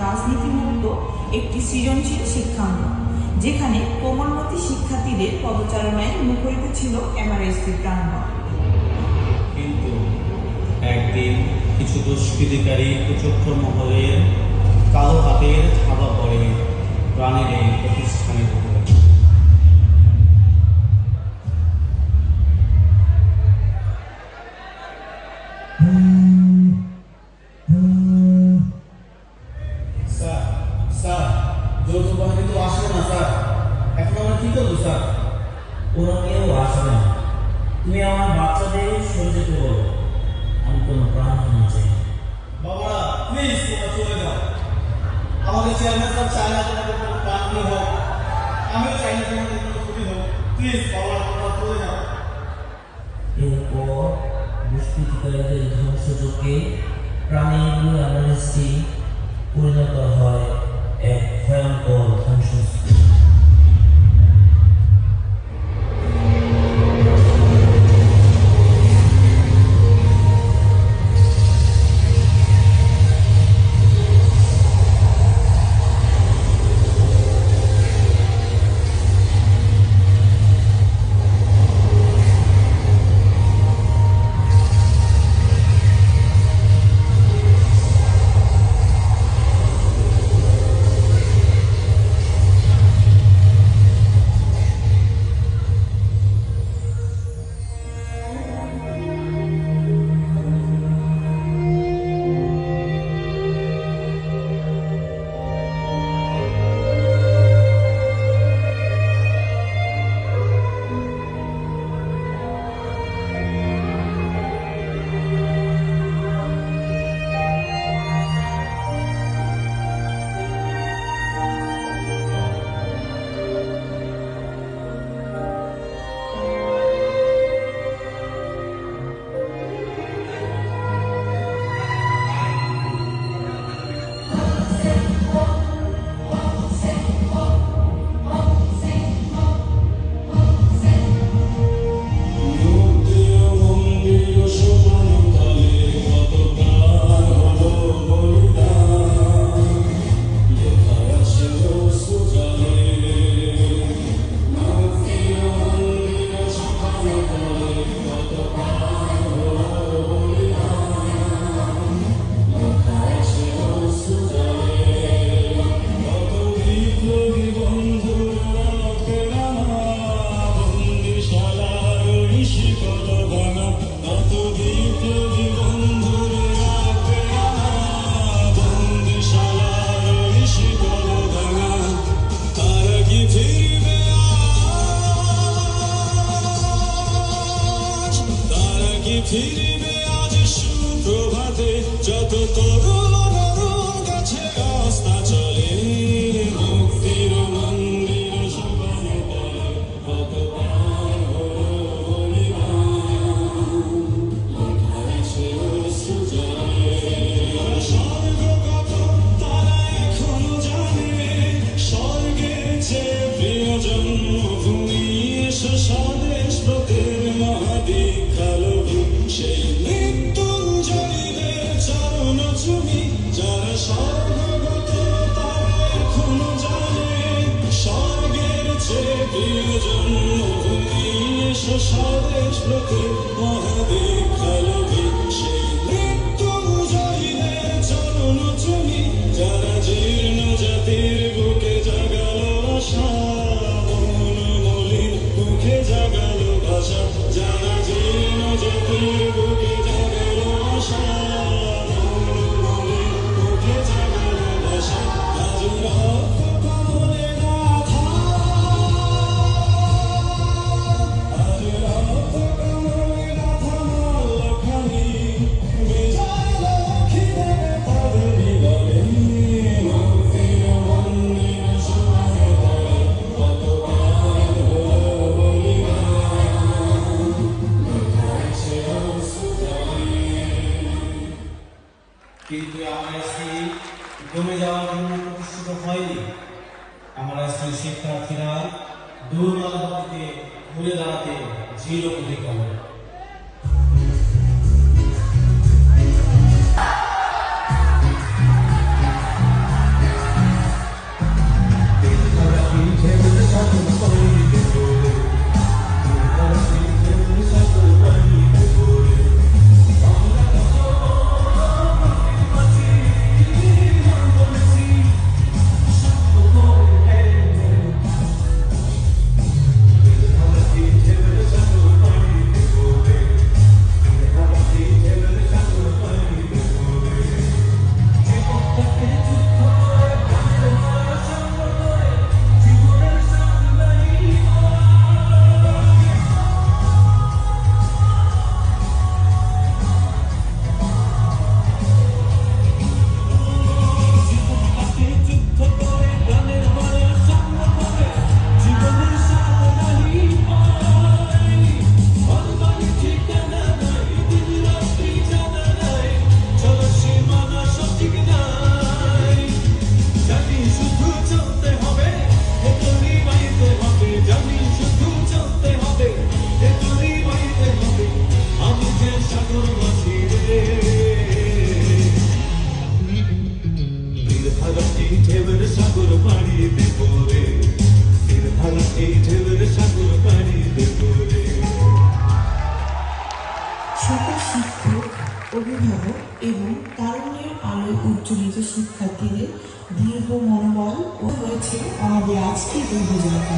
রাজনীতিমুক্ত একটি সৃজনশীল শিক্ষাঙ্গন যেখানে কোমলমতি শিক্ষার্থীদের পদচারণায় মুখরিত ছিল এমআরআইএসটির প্রাঙ্গণ কিন্তু একদিন কিছু দুষ্কৃতিকারী কুচক্র মহলের কালো হাতের থাবা পড়ে প্রাণের এই প্রতিষ্ঠানের আমাদের চেয়ারম্যান স্যার চায় আপনাদের কোনো প্রাণী হোক। আমিও চাই না তোমাদের কোনো ক্ষতি হোক। প্লিজ বাবা তোমরা চলে যাও। এরপর দুষ্কৃতিকারীদের ধ্বংসযজ্ঞে প্রাণীগুলো অ্যামারেস্টি পরিণত হয়, এক ভয়ঙ্কর ধ্বংসস্তূপে। জাগালো ভাষা জীর্ণ জাতির বুকে হয়নি। আমরা সেই শিক্ষার্থীরা দুর্বল হতে ঘুরে দাঁড়াতে জিরো অধিক হবে আজকে দুর্গজনতা